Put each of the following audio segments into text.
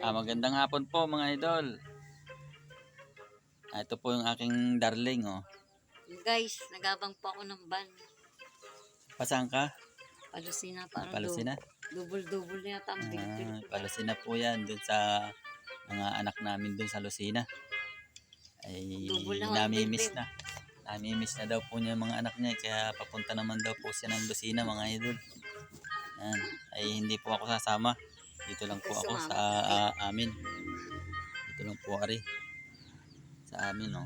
Ah, magandang hapon po mga idol. Ah, ito po yung aking darling, oh. Guys, nagabang po ako ng van. Pasang ka? Palusina parang Palusina? Double-double na yata ang Ah, palusina po yan dun sa mga anak namin dun sa Lucina. Ay, namimiss na. Namimiss na daw po niya mga anak niya, kaya papunta naman daw po siya ng Lucina, mga idol. Yan. Ay, hindi po ako sasama. Dito lang po ako sa ah, amin. Dito lang po ari. Sa amin, no.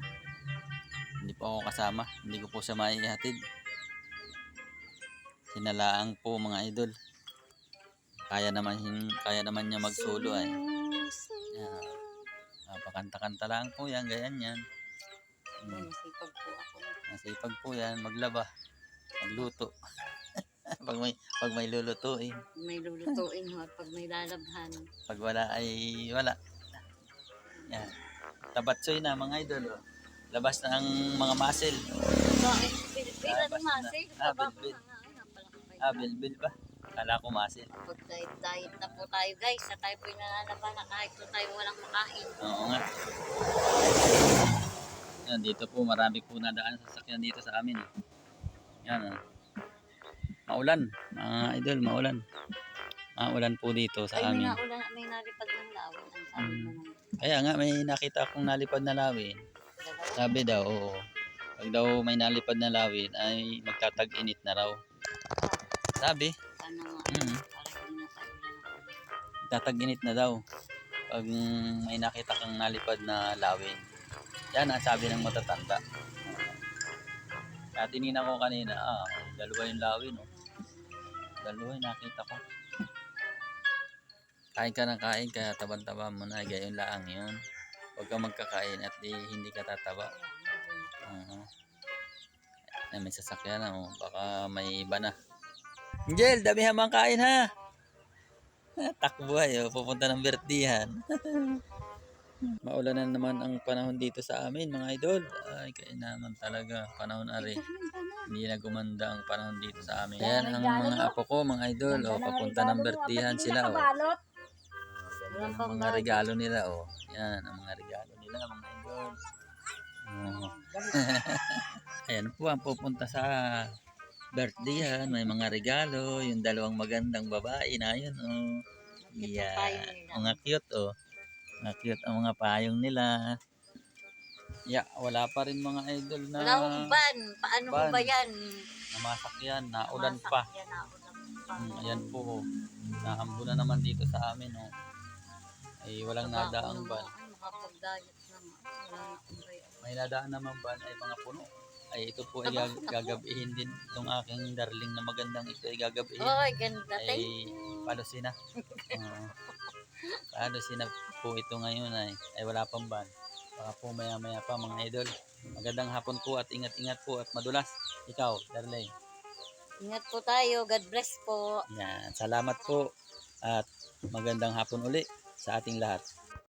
Hindi po ako kasama. Hindi ko po siya maihatid. Sinalaang po mga idol. Kaya naman kaya naman niya magsolo ay. Yan. Ah, pakanta-kanta lang po yan, ganyan yan. Hmm. masipag po ako. Masipag po yan, maglaba, magluto. pag may pag may lulutuin, May lulutuin ho at pag may lalabhan. pag wala ay wala. Yan. Tabatsoy na mga idol. oh. Labas na ang mga muscle. Bakit? Pila Labas ng na. masig. Ah, bilbil. napalakapay Ah, bilbil ba? Kala ko muscle. Pag diet, na po tayo guys. Sa tayo po nalalaban na kahit po tayo walang makain. Oo nga. Yan, dito po marami po nadaan sa sasakyan dito sa amin. eh. Yan oh. Maulan, mga idol, maulan. Maulan po dito sa Ay, may amin. naulan, may nalipad ng lawin. Ang sabi Mm. naman. Kaya nga may nakita akong nalipad na lawin. Sabi daw, oo. Pag daw may nalipad na lawin ay magtatag-init na raw. Sabi, Sana nga. mm, tatag-init na daw. Pag may nakita kang nalipad na lawin. Yan ang sabi ng matatanda. Kaya tinina ko kanina, ah, dalawa yung lawin, oh. Dalawa nakita ko. Kain ka ng kain, kaya taban-taba mo na, gayon lang yun. Huwag ka magkakain at di, hindi ka tataba. Oo. Ay, may sasakyan na, oh. Baka may iba na. Angel, damihan mo ang kain, ha? Takbo ay, oh. Pupunta ng birthdayan. Maulan na naman ang panahon dito sa amin, mga idol. Ay, kaya naman talaga. Panahon ari. Hindi na gumanda ang panahon dito sa amin. Ayan ang mga apo ko, mga idol. Oh, papunta ng birthdayan sila. Yan ang mga regalo nila, oh. Yan, ang mga regalo nila, mga idol. Oh. Ayan po ang pupunta sa birthday yan. May mga regalo. Yung dalawang magandang babae na yun. Oh. Yeah. Mga cute oh. Mga cute ang mga payong nila. Yeah, wala pa rin mga idol na Wala akong ban. Paano ban. ba yan? namasak yan. Naulan Masak pa. Yan, naulan pa. Hmm, ayan po. oh. Nahambo na naman dito sa amin. Oh. Ay walang Baka nadaang ban. Makapag-diet naman. Wala na. May nadaan naman ban ay mga puno. Ay ito po ay gag- gagabihin din. Itong aking darling na magandang ito ay gagabihin. Oy, ganda. ay Thank you. palusina. Oo. palusina po ito ngayon ay, ay wala pang ban. Baka po maya maya pa mga idol. Magandang hapon po at ingat-ingat po at madulas. Ikaw, darling. Ingat po tayo. God bless po. Yan. Salamat po at magandang hapon uli sa ating lahat.